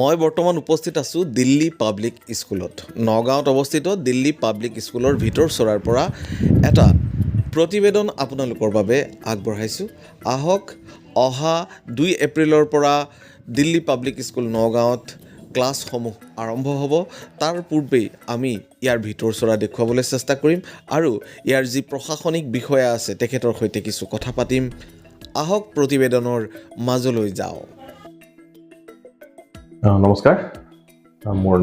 মই বৰ্তমান উপস্থিত আছোঁ দিল্লী পাব্লিক স্কুলত। নগাঁৱত অৱস্থিত দিল্লী পাব্লিক স্কুলৰ ভিতৰ চৰাৰ পৰা এটা প্ৰতিবেদন আপোনালোকৰ বাবে আগবঢ়াইছোঁ। আহক অহা দুই এপ্ৰিলৰ পৰা দিল্লী পাব্লিক স্কুল নগাঁৱত ক্লাছসমূহ আৰম্ভ হ'ব। তাৰ পূৰ্বেই আমি ইয়াৰ ভিতৰ চৰা দেখুৱাবলৈ চেষ্টা কৰিম আৰু ইয়াৰ যি প্ৰশাসনিক বিষয়া আছে তেখেতৰ সৈতে কিছু কথা পাতিম। আহক প্ৰতিবেদনৰ মাজলৈ যাওঁ। নমস্কাৰ। মোৰ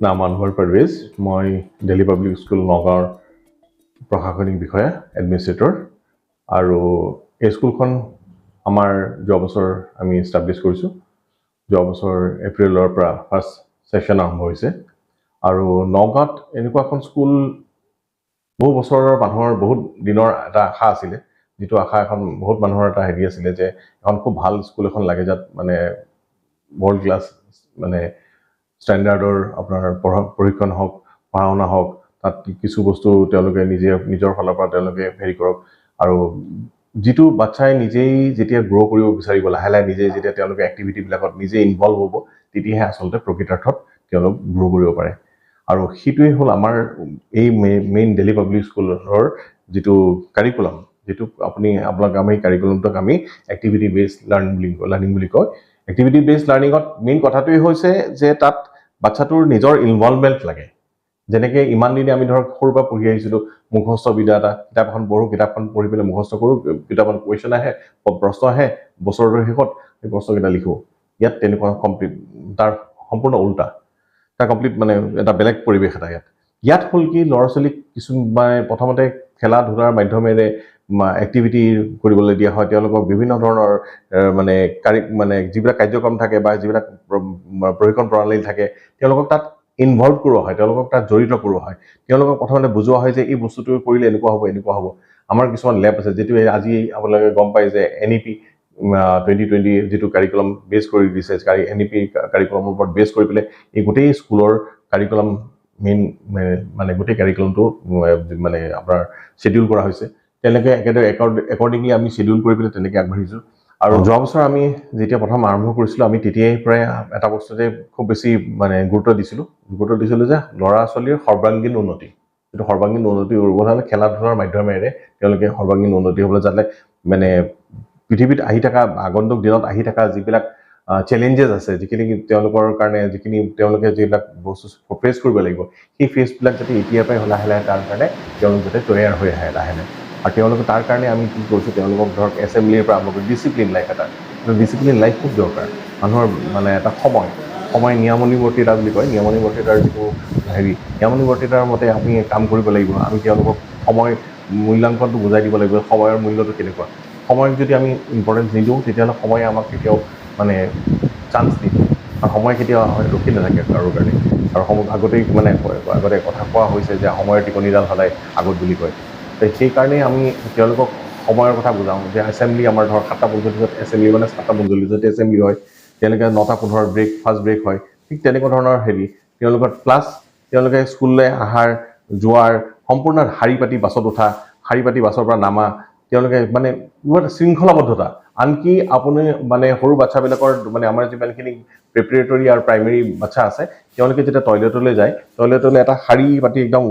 নাম আনৱাৰ পাৰভেজ। মই দিল্লী পাব্লিক স্কুল নগাঁৱৰ প্ৰশাসনিক বিষয়া এডমিনিষ্ট্ৰেটৰ আৰু এই স্কুলখন আমাৰ যোৱা বছৰ আমি ইষ্টাব্লিছ কৰিছোঁ। যোৱা বছৰ এপ্ৰিলৰ পৰা ফাৰ্ষ্ট ছেশ্যন আৰম্ভ হৈছে। আৰু নগাঁৱত এনেকুৱা এখন স্কুল বহু বছৰৰ মানুহৰ বহুত দিনৰ এটা আশা আছিলে। যিটো আশা এখন বহুত মানুহৰ এটা হেৰি আছিলে যে এখন খুব ভাল স্কুল এখন লাগে যাত মানে ৱৰ্ল্ড ক্লাছ মানে ষ্টেণ্ডাৰ্ডৰ আপোনাৰ পঢ়া প্ৰশিক্ষণ হওক পঢ়া শুনা হওক তাত কিছু বস্তু তেওঁলোকে নিজে নিজৰ ফালৰ পৰা তেওঁলোকে হেৰি কৰক। আৰু যিটো বাচ্ছাই নিজেই যেতিয়া গ্ৰ' কৰিব বিচাৰিব লাহে লাহে নিজে যেতিয়া তেওঁলোকে এক্টিভিটিবিলাকত নিজে ইনভল্ভ হ'ব তেতিয়াহে আচলতে প্ৰকৃতাৰ্থত তেওঁলোক গ্ৰ' কৰিব পাৰে। আৰু সেইটোৱে হ'ল আমাৰ এই মেইন দিল্লী পাব্লিক স্কুলৰ যিটো কাৰিকুলাম যিটো আপুনি আপোনাক আমি কাৰিকুলামটোক আমি এক্টিভিটি বেছড লাৰ্ণিং বুলি লাৰ্ণিং বুলি কয়। এক্টিভিটি বেছড লাৰ্ণিঙত মেইন কথাটোৱে হৈছে যে তাত বাচ্ছাটোৰ নিজৰ ইনভলভমেণ্ট লাগে। যেনেকৈ ইমান দিনে আমি ধৰক সৰুৰ পৰা পঢ়ি আহিছিলোঁ মুখস্থ বিদ্যা এটা কিতাপ এখন পঢ়োঁ কিতাপখন পঢ়ি পেলাই মুখস্থ কৰোঁ কিতাপত কুৱেশ্যন আহে প্ৰশ্ন আহে বছৰটোৰ শেষত সেই প্ৰশ্নকেইটা লিখোঁ। ইয়াত তেনেকুৱা কমপ্লিট তাৰ সম্পূৰ্ণ উল্টা। তাৰ কমপ্লিট মানে এটা বেলেগ পৰিৱেশ এটা ইয়াত। ইয়াত হ'ল কি ল'ৰা ছোৱালীক কিছু মানে প্ৰথমতে খেলা ধূলাৰ মাধ্যমেৰে এক্টিভিটি কৰিবলৈ দিয়া হয়। তেওঁলোকক বিভিন্ন ধৰণৰ মানে কাৰি মানে যিবিলাক কাৰ্যক্ৰম থাকে বা যিবিলাক প্ৰ- প্ৰশিক্ষণ প্ৰণালী থাকে, তেওঁলোকক তাত ইনভলভ কৰোৱা হয়। তেওঁলোকক তাত জড়িত কৰোৱা হয়। তেওঁলোকক প্ৰথমতে বুজোৱা হয় যে, এই বস্তুটো কৰিলে এনেকুৱা হ'ব এনেকুৱা হ'ব। আমাৰ কিছুমান লেব আছে, যিটো আজি আপোনালোকে গম পায় যে N E P twenty twenty যিটো কাৰিকুলাম বেছ কৰি দিছে এন ই পি কাৰিকুলামৰ ওপৰত বেছ কৰি পেলাই, এই গোটেই স্কুলৰ কাৰিকুলাম মেইন মানে গোটেই কাৰিকুলামটো মানে আপোনাৰ শ্বেডিউল কৰা হৈছে। তেনেকৈ একেদৰে একৰ্ডিংলি আমি শ্বেডিউল কৰি পেলাই তেনেকৈ আগবাঢ়িছোঁ। আৰু যোৱা বছৰ আমি যেতিয়া প্ৰথম আৰম্ভ কৰিছিলোঁ, আমি তেতিয়াই পৰাই এটা বস্তুতে খুব বেছি মানে গুৰুত্ব দিছিলোঁ। গুৰুত্ব দিছিলোঁ যে ল'ৰা ছোৱালীৰ সৰ্বাংগীন উন্নতি। যিটো সৰ্বাংগীন উন্নতি হ'লে খেলা ধূলাৰ মাধ্যমেৰে তেওঁলোকে সৰ্বাংগীন উন্নতি হ'বলৈ যাতে মানে পৃথিৱীত আহি থকা, আগন্তুক দিনত আহি থকা যিবিলাক চেলেঞ্জেছ আছে, যিখিনি তেওঁলোকৰ কাৰণে, যিখিনি তেওঁলোকে যিবিলাক বস্তু ফেচ কৰিব লাগিব, সেই ফেচবিলাক যাতে এতিয়াৰ পৰাই লাহে লাহে তাৰ কাৰণে তেওঁলোক যাতে তৈয়াৰ হৈ আহে লাহে লাহে আৰু তেওঁলোকে তাৰ কাৰণে আমি কি কৰিছোঁ, তেওঁলোকক ধৰক এছেম্বলিৰ পৰা আৰম্ভ কৰি ডিচিপ্লিন লাইফ এটা। ডিচিপ্লিন লাইফ খুব দৰকাৰ। মানুহৰ মানে এটা সময়। সময় নিয়মনিবৰ্তিতা বুলি কয়। নিয়মনিবৰ্তিতাৰ যিটো হেৰি নিয়মনিবৰ্তিতাৰ মতে আমি কাম কৰিব লাগিব। আমি তেওঁলোকক সময় মূল্যাংকনটো বুজাই দিব লাগিব, সময়ৰ মূল্যটো কেনেকুৱা। সময়ক যদি আমি ইম্পৰ্টেঞ্চ নিদিওঁ, তেতিয়াহ'লে সময়ে আমাক কেতিয়াও মানে চান্স নিদিয়ে। আৰু সময় কেতিয়াও ৰখি নাথাকে কাৰোৰ কাৰণে। আৰু সময় আগতেই মানে আগতে কথা কোৱা হৈছে যে সময়ৰ টিকনিডাল সদায় আগত বুলি কয়। সেইকাৰণেই আমি তেওঁলোকক সময়ৰ কথা বুজাওঁ যে এছেম্বলি আমাৰ ধৰক সাতটা পঞ্চল্লিছত এছেম্বলি মানে সাতটা পঞ্চল্লিছত এছেম্বলি হয়, তেওঁলোকে নটা পোন্ধৰ ব্ৰেক ফাৰ্ষ্ট ব্ৰেক হয়, ঠিক তেনেকুৱা ধৰণৰ হেৰি। তেওঁলোকৰ প্লাছ তেওঁলোকে স্কুললৈ অহাৰ যোৱাৰ সম্পূৰ্ণ শাৰী পাতি বাছত উঠা শাৰী পাতি বাছৰ পৰা নামা তেওঁলোকে মানে শৃংখলাবদ্ধতা। আনকি আপুনি মানে সৰু বাচ্ছাবিলাকৰ মানে আমাৰ যিমানখিনি প্ৰিপেৰেটৰী আৰু প্ৰাইমেৰী বাচ্ছা আছে, তেওঁলোকে যেতিয়া টয়লেটলৈ যায় টয়লেটলৈ এটা শাৰী পাতি একদম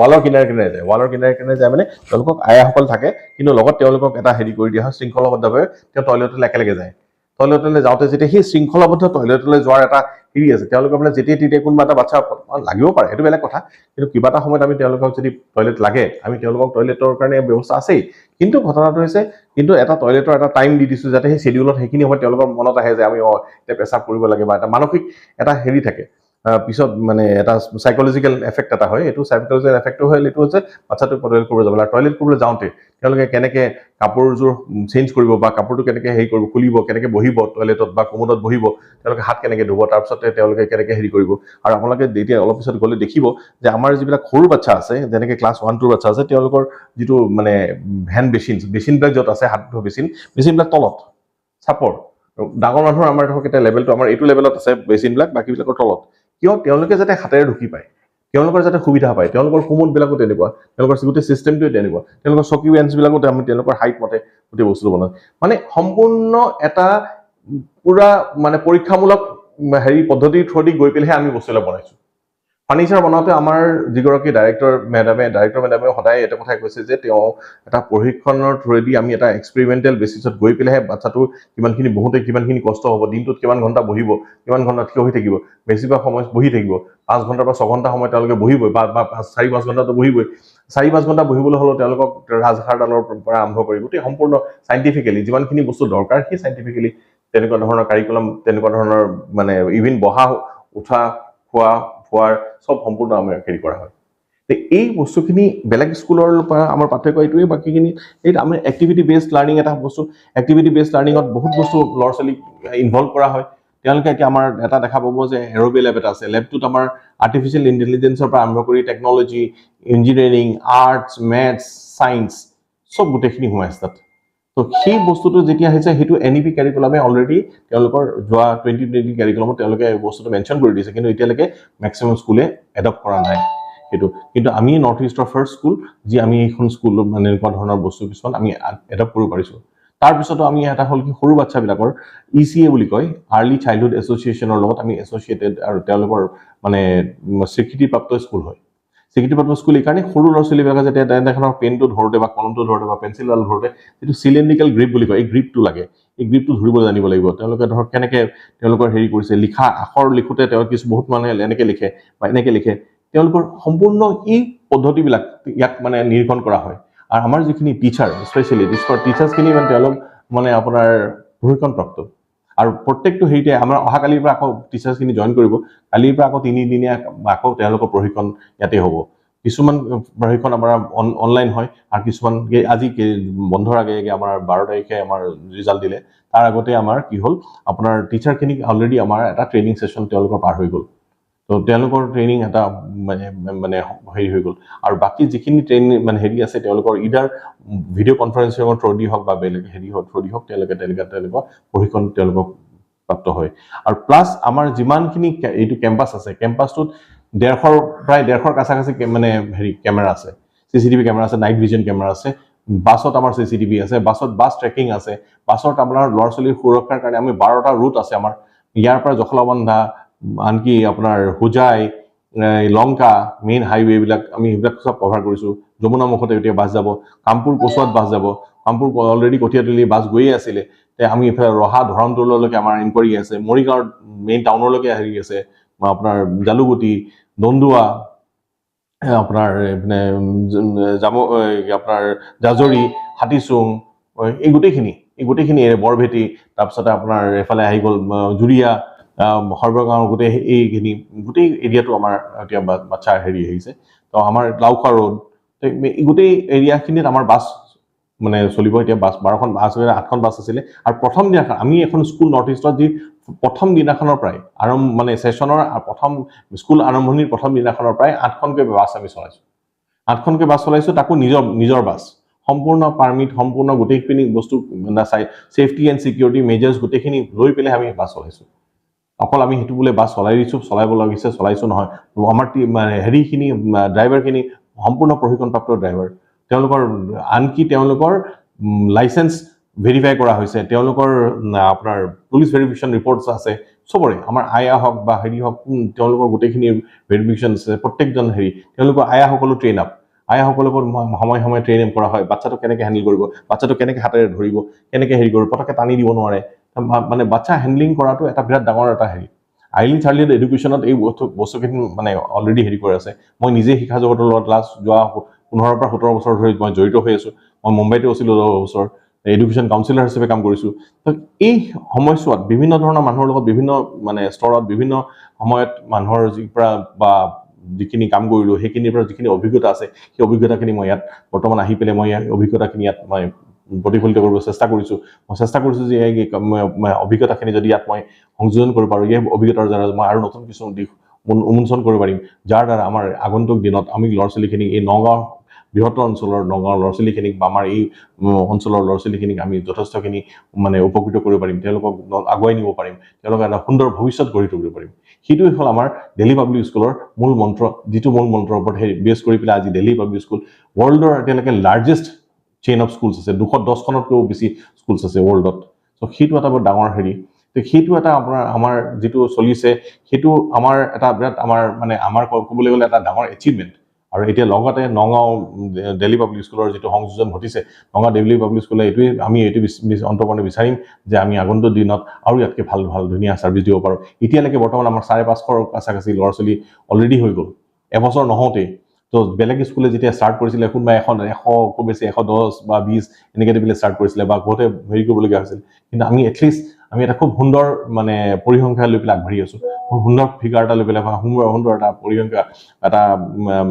ৱালৰ কিনাৰে কিনাৰে যায়। ৱালৰ কিনাৰে কিনাৰে যায় মানে তেওঁলোকক আয়াসকল থাকে, কিন্তু লগত তেওঁলোকক এটা হেৰি কৰি দিয়া হয়, শৃংখলাবদ্ধভাৱে তেওঁ টয়লেটলৈ একেলগে যায়। টয়লেটলৈ যাওঁতে যেতিয়া সেই শৃংখলাবদ্ধ টয়লেটলৈ যোৱাৰ এটা হেৰি আছে তেওঁলোকে মানে যেতিয়া তেতিয়া কোনোবা এটা বাচ্চা লাগিব পাৰে, সেইটো বেলেগ কথা। কিন্তু কিবা এটা সময়ত আমি তেওঁলোকক যদি টয়লেট লাগে, আমি তেওঁলোকক টয়লেটৰ কাৰণে ব্যৱস্থা আছেই। কিন্তু ঘটনাটো হৈছে, কিন্তু এটা টয়লেটৰ এটা টাইম দি দিছোঁ যাতে সেই শ্বেডিউলত সেইখিনি সময়ত তেওঁলোকৰ মনত আহে যে আমি, অঁ, এতিয়া পেচাব কৰিব লাগে বা এটা মানসিক এটা হেৰি থাকে। পিছত মানে এটা চাইকলজিকেল এফেক্ট এটা হয়। এইটো চাইকলজিকেল এফেক্টটো হ'ল এইটো হৈছে বাচ্ছাটোক টয়লেট কৰিব যাব লাগে টয়লেট কৰিবলৈ যাওঁতে তেওঁলোকে কেনেকৈ কাপোৰযোৰ চেঞ্জ কৰিব বা কাপোৰটো কেনেকৈ হেৰি কৰিব, খুলিব, কেনেকৈ বহিব টয়লেটত বা কমোডত বহিব, তেওঁলোকে হাত কেনেকৈ ধুব, তাৰপিছতে তেওঁলোকে কেনেকৈ হেৰি কৰিব। আৰু আপোনালোকে এতিয়া অলপ পিছত গ'লে দেখিব যে আমাৰ যিবিলাক সৰু বাচ্ছা আছে, যেনেকৈ ক্লাছ ওৱান টুৰ বাচ্ছা আছে, তেওঁলোকৰ যিটো মানে হেণ্ড বেচিন বেচিনবিলাক য'ত আছে, হাত ধোৱা বেচিন বেচিনবিলাক তলত, চাপৰ। ডাঙৰ মানুহৰ আমাৰ ধৰক এতিয়া লেভেলটো আমাৰ এইটো লেভেলত আছে বেচিনবিলাক বাকীবিলাকৰ তলত। কিয়? তেওঁলোকে যাতে হাতেৰে ঢুকি পায়, তেওঁলোকৰ যাতে সুবিধা পায়, তেওঁলোকৰ কোমোডবিলাকো তেনেকুৱা, তেওঁলোকৰ গোটেই চিষ্টেমটোৱে তেনেকুৱা, তেওঁলোকৰ চকী বেঞ্চবিলাকো আমি তেওঁলোকৰ হাইট মতে গোটেই বস্তুটো বনাওঁ। মানে সম্পূৰ্ণ এটা পুৰা মানে পৰীক্ষামূলক হেৰি পদ্ধতিৰ থ্ৰুদি গৈ পেলাইহে আমি বস্তুবিলাক বনাইছোঁ। ফাৰ্নিচাৰ বনাওঁতে আমাৰ যিগৰাকী ডাইৰেক্টৰ মেডামে ডাইৰেক্টৰ মেডামে সদায় এটা কথাই কৈছে যে তেওঁ এটা প্ৰশিক্ষণৰ থ্ৰুৱেদি আমি এটা এক্সপেৰিমেণ্টেল বেচিছত গৈ পেলাইহে বাচ্ছাটো কিমানখিনি বহুতে কিমানখিনি কষ্ট হ'ব দিনটোত কিমান ঘণ্টা বহিব কিমান ঘণ্টা থিয় হৈ থাকিব বেছিভাগ সময় বহি থাকিব পাঁচ ঘণ্টাৰ পৰা ছঘণ্টা সময় তেওঁলোকে বহিবই বা চাৰি পাঁচ ঘণ্টাটো বহিবই। চাৰি পাঁচ ঘণ্টা বহিবলৈ হ'লেও তেওঁলোকক ৰাজহাড়ডালৰ পৰা আৰম্ভ কৰি গোটেই সম্পূৰ্ণ চাইণ্টিফিকেলি যিমানখিনি বস্তু দৰকাৰ সেই চাইণ্টিফিকেলি তেনেকুৱা ধৰণৰ কাৰিকুলাম তেনেকুৱা ধৰণৰ মানে ইভিন বহা উঠা খোৱা খোৱাৰ চব সম্পূৰ্ণ আমাৰ হেৰি কৰা হয়। এই বস্তুখিনি বেলেগ স্কুলৰ পৰা আমাৰ পাৰ্থক্য এইটোৱে বাকীখিনি এই আমি এক্টিভিটি বেছড লাৰ্ণিং এটা বস্তু এক্টিভিটি বেছড লাৰ্ণিঙত বহুত বস্তু ল'ৰা ছোৱালীক ইনভল্ভ কৰা হয়। তেওঁলোকে এতিয়া আমাৰ এটা দেখা পাব যে এৰ'বি লেব এটা আছে। লেবটোত আমাৰ আৰ্টিফিচিয়েল ইণ্টেলিজেঞ্চৰ পৰা আৰম্ভ কৰি technology engineering arts maths science চব গোটেইখিনি সোমাই আছে তাত। তো সেই বস্তুটো যেতিয়া হৈছে সেইটো এন ই পি কাৰিকুলামে অলৰেডি তেওঁলোকৰ যোৱা টুৱেণ্টি টুৱেণ্টি কাৰিকুলামত তেওঁলোকে বস্তুটো মেনশ্যন কৰি দিছে। কিন্তু এতিয়ালৈকে মেক্সিমাম স্কুলে এডপ্ট কৰা নাই সেইটো। কিন্তু আমি নৰ্থ ইষ্টৰ ফাৰ্ষ্ট স্কুল যি আমি এইখন স্কুল মানে এনেকুৱা ধৰণৰ বস্তু কিছুমান আমি এডপ্ট কৰিব পাৰিছোঁ। তাৰপিছতো আমি এটা হ'ল কি, সৰু বাচ্ছাবিলাকৰ ই চি এ বুলি কয় আৰ্লি চাইল্ডহুড এছ'চিয়েশ্যনৰ লগত আমি এছ'চিয়েটেড আৰু তেওঁলোকৰ মানে স্বীকৃতিপ্ৰাপ্ত স্কুল হয়। স্বীকৃতিপ্ৰাপ্ত স্কুল এইকাৰণে সৰু ল'ৰা ছোৱালীবিলাকে যেতিয়া তেনে ধৰণৰ পেনটো ধৰোঁতে বা কলমটো ধৰোঁতে বা পেঞ্চিলডাল ধৰোঁতে যিটো চিলিণ্ড্ৰিকেল গ্ৰিপ বুলি কয় এই গ্ৰিপটো লাগে। এই গ্ৰিপটো ধৰিব জানিব লাগিব। তেওঁলোকে ধৰক কেনেকে তেওঁলোকৰ হেৰি কৰিছে লিখা আখৰ লিখোঁতে তেওঁ কিছু বহুত মানুহে এনেকে লিখে বা এনেকে লিখে। তেওঁলোকৰ সম্পূৰ্ণ এই পদ্ধতিবিলাক ইয়াত মানে নিৰীক্ষণ কৰা হয়। আৰু আমাৰ যিখিনি টিচাৰ স্পেচিয়েলি টিচাৰ্ছখিনি মানে তেওঁলোক মানে আপোনাৰ প্ৰশিক্ষণপ্ৰাপ্ত। আৰু প্ৰত্যেকটো হেৰিতে আমাৰ অহাকালিৰ পৰা আকৌ টিচাৰ্ছখিনি জইন কৰিব। কালিৰ পৰা আকৌ তিনিদিনীয়া আকৌ তেওঁলোকৰ প্ৰশিক্ষণ ইয়াতে হ'ব। কিছুমান প্ৰশিক্ষণ আমাৰ অন- অনলাইন হয় আৰু কিছুমান আজি বন্ধৰ আগে আগে আমাৰ বাৰ তাৰিখে আমাৰ ৰিজাল্ট দিলে। তাৰ আগতে আমাৰ কি হ'ল আপোনাৰ টিচাৰখিনিক অলৰেডি আমাৰ এটা ট্ৰেইনিং ছেশ্যন তেওঁলোকৰ পাৰ হৈ গ'ল। তো তেওঁলোকৰ ট্ৰেইনিং এটা মানে মানে হেৰি হৈ গ'ল। আৰু বাকী যিখিনি ট্ৰেইনিং মানে হেৰি আছে তেওঁলোকৰ ইডাৰ ভিডিঅ' কনফাৰেঞ্চিঙৰ থ্ৰুদি হওক বা বেলেগ হেৰি হওক থ্ৰুদি হওক তেওঁলোকে তেওঁলোকে তেওঁলোকৰ প্ৰশিক্ষণ তেওঁলোকক প্ৰাপ্ত হয়। আৰু প্লাছ আমাৰ যিমানখিনি এইটো কেম্পাছ আছে কেম্পাছটোত ডেৰশৰ প্ৰায় ডেৰশৰ কাছাকাছি মানে হেৰি কেমেৰা আছে। চি চি টিভি কেমেৰা আছে নাইট ভিজন কেমেৰা আছে। বাছত আমাৰ চি চি টিভি আছে বাছত বাছ ট্ৰেকিং আছে। বাছত আপোনাৰ ল'ৰা ছোৱালীৰ সুৰক্ষাৰ কাৰণে আমি বাৰটা ৰুট আছে আমাৰ। ইয়াৰ পৰা জখলাবন্ধা আনকি আপোনাৰ হোজাই লংকা মেইন হাইৱে এইবিলাক আমি সেইবিলাক চব কভাৰ কৰিছোঁ। যমুনা মুখতে এতিয়া বাছ যাব, কামপুৰ কচুৱাত বাছ যাব। কামপুৰ অলৰেডি কঠীয়াতলি বাছ গৈয়ে আছিলে। তে আমি এইফালে ৰহা ধৰমটোললৈকে আমাৰ ইনকুৱাৰী আছে, মৰিগাঁৱৰ মেইন টাউনলৈকে হেৰি আছে আপোনাৰ জালুগুটি, দন্দুৱা আপোনাৰ এইপিনে জ- জামু আপোনাৰ জাজৰি, হাতীচুং এই গোটেইখিনি এই গোটেইখিনি বৰভেটি, তাৰপিছতে আপোনাৰ এইফালে আহি গ'ল জুৰিয়া আহ, সৰ্বগাঁও গোটেই এইখিনি গোটেই এৰিয়াটো আমাৰ এতিয়া বা- বাচ্চা হেৰি আহিছে। তো আমাৰ লাওখোৱা ৰোড গোটেই এৰিয়াখিনিত আমাৰ বাছ মানে চলিব। এতিয়া বাছ বাৰখন বাছ আঠখন বাছ আছিলে। আৰু প্ৰথম দিনাখন আমি এখন স্কুল নৰ্থ ইষ্টত যি প্ৰথম দিনাখনৰ পৰাই আৰম্ভ মানে ছেশ্যনৰ প্ৰথম স্কুল আৰম্ভণিৰ প্ৰথম দিনাখনৰ পৰাই আঠখনকৈ বাছ আমি চলাইছোঁ। আঠখনকৈ বাছ চলাইছোঁ তাকো নিজৰ নিজৰ বাছ সম্পূৰ্ণ পাৰ্মিট সম্পূৰ্ণ গোটেইখিনি বস্তু মানে চাই ছেফটি এণ্ড ছিকিউৰিটি মেজাৰ্ছ গোটেইখিনি লৈ পেলাই আমি বাছ চলাইছোঁ। অকল আমি সেইটো বোলে বাছ চলাই দিছোঁ, চলাব লাগিছে, চলাইছোঁ নহয়। আমাৰ মানে হেৰিখিনি ড্ৰাইভাৰখিনি সম্পূৰ্ণ প্ৰশিক্ষণপ্ৰাপ্ত ড্ৰাইভাৰ তেওঁলোকৰ, আনকি তেওঁলোকৰ লাইচেঞ্চ ভেৰিফাই কৰা হৈছে। তেওঁলোকৰ আপোনাৰ পুলিচ ভেৰিফিকেশ্যন ৰিপৰ্টছ আছে। চবৰে, আমাৰ আয়া হওক বা হেৰি হওক তেওঁলোকৰ গোটেইখিনি ভেৰিফিকেশ্যন আছে। প্ৰত্যেকজন হেৰি, তেওঁলোকৰ আয়াসকলো ট্ৰেইন আপ আয়াসকলকো সময়ে সময়ে ট্ৰেইন কৰা হয়। বাচ্ছাটো কেনেকৈ হেণ্ডেল কৰিব? বাচ্ছাটো কেনেকৈ হাতেৰে ধৰিব? কেনেকৈ হেৰি কৰিব? পটককৈ টানি দিব নোৱাৰে। মানে বাচ্চা হেণ্ডলিং কৰাটো এটা বিৰাট ডাঙৰ এটা হেৰি। আইলিন চাৰ্লিড এডুকেশ্যনত এই বস্তু বস্তুখিনি মানে অলৰেডি হেৰি কৰি আছে মই নিজে শিক্ষা জগতৰ লগত লাষ্ট যোৱা পোন্ধৰৰ পৰা সোতৰ বছৰ ধৰি মই জড়িত হৈ আছোঁ মই মুম্বাইতো আছিলোঁ দহ বছৰ এডুকেশ্যন কাউন্সিলাৰ হিচাপে কাম কৰিছোঁ। তো এই সময়ছোৱাত বিভিন্ন ধৰণৰ মানুহৰ লগত বিভিন্ন মানে স্তৰত বিভিন্ন সময়ত মানুহৰ যি পৰা বা যিখিনি কাম কৰিলোঁ সেইখিনিৰ পৰা যিখিনি অভিজ্ঞতা আছে সেই অভিজ্ঞতাখিনি মই ইয়াত বৰ্তমান আহি পেলাই মই ইয়াৰ অভিজ্ঞতাখিনি ইয়াত মই প্ৰতিফলিত কৰিব চেষ্টা কৰিছোঁ। মই চেষ্টা কৰিছোঁ যে অভিজ্ঞতাখিনি যদি ইয়াত মই সংযোজন কৰিব পাৰোঁ এই অভিজ্ঞতাৰ দ্বাৰা মই আৰু নতুন কিছুমান দিশ উন- উন্মোচন কৰিব পাৰিম। যাৰ দ্বাৰা আমাৰ আগন্তুক দিনত আমি ল'ৰা ছোৱালীখিনিক এই নগাঁও বৃহত্তৰ অঞ্চলৰ নগাঁৱৰ ল'ৰা ছোৱালীখিনিক বা আমাৰ এই অঞ্চলৰ ল'ৰা ছোৱালীখিনিক আমি যথেষ্টখিনি মানে উপকৃত কৰিব পাৰিম। তেওঁলোকক আগুৱাই নিব পাৰিম। তেওঁলোকক এটা সুন্দৰ ভৱিষ্যত গঢ়ি তুলিব পাৰিম। সেইটোৱে হ'ল আমাৰ দিল্লী পাব্লিক স্কুলৰ মূল মন্ত্ৰ। যিটো মূল মন্ত্ৰৰ ওপৰত সেই বেছ কৰি পেলাই আজি দিল্লী পাব্লিক স্কুল ৱৰ্ল্ডৰ এতিয়ালৈকে লাৰ্জেষ্ট চেইন অফ স্কুলছ আছে দুশ দহখনতকৈও বেছি স্কুলছ আছে ৱৰ্ল্ডত চ' সেইটো এটা বৰ ডাঙৰ হেৰি। তো সেইটো এটা আপোনাৰ আমাৰ যিটো চলিছে সেইটো আমাৰ এটা বিৰাট আমাৰ মানে আমাৰ ক'বলৈ গ'লে এটা ডাঙৰ এচিভমেণ্ট আৰু এতিয়া লগতে নগাঁও দিল্লী পাব্লিক স্কুলৰ যিটো সংযোজন ঘটিছে নগাঁও দিল্লী পাব্লিক স্কুলে এইটোৱে আমি এইটো অন্তৰ্পণে বিচাৰিম যে আমি আগন্তুক দিনত আৰু ইয়াতকৈ ভাল ভাল ধুনীয়া ছাৰ্ভিচ দিব পাৰোঁ। এতিয়ালৈকে বৰ্তমান আমাৰ চাৰে পাঁচশৰ কাছাকাছি ল'ৰা ছোৱালী অলৰেডি হৈ গ'ল। এবছৰ নহওঁতেই তো বেলেগ স্কুলে যেতিয়া ষ্টাৰ্ট কৰিছিলে কোনোবা এখন এশ খুব বেছি এশ দহ বা বিছ এনেকৈ দি পেলাই ষ্টাৰ্ট কৰিছিলে বা বহুতে হেৰি কৰিবলগীয়া হৈছিল। কিন্তু আমি এটলিষ্ট আমি এটা খুব সুন্দৰ মানে পৰিসংখ্যা লৈ পেলাই আগবাঢ়ি আছোঁ। খুব সুন্দৰ ফিগাৰ এটা লৈ পেলাই বা সুন্দৰ সুন্দৰ এটা পৰিসংখ্যা এটা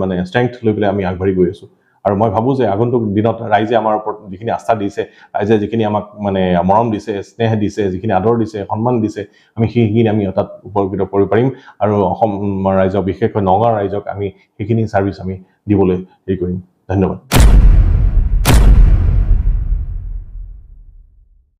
মানে ষ্ট্ৰেংথ লৈ পেলাই আমি আগবাঢ়ি গৈ আছোঁ। আৰু মই ভাবোঁ যে আগন্তুক দিনত ৰাইজে আমাৰ ওপৰত যিখিনি আস্থা দিছে ৰাইজে যিখিনি আমাক মানে মৰম দিছে স্নেহ দিছে যিখিনি আদৰ দিছে সন্মান দিছে আমি সেইখিনি আমি তাত উপকৃত কৰিব পাৰিম। আৰু অসম ৰাইজক বিশেষকৈ নগাঁও ৰাইজক আমি সেইখিনি ছাৰ্ভিচ আমি দিবলৈ হেৰি কৰিম। ধন্যবাদ।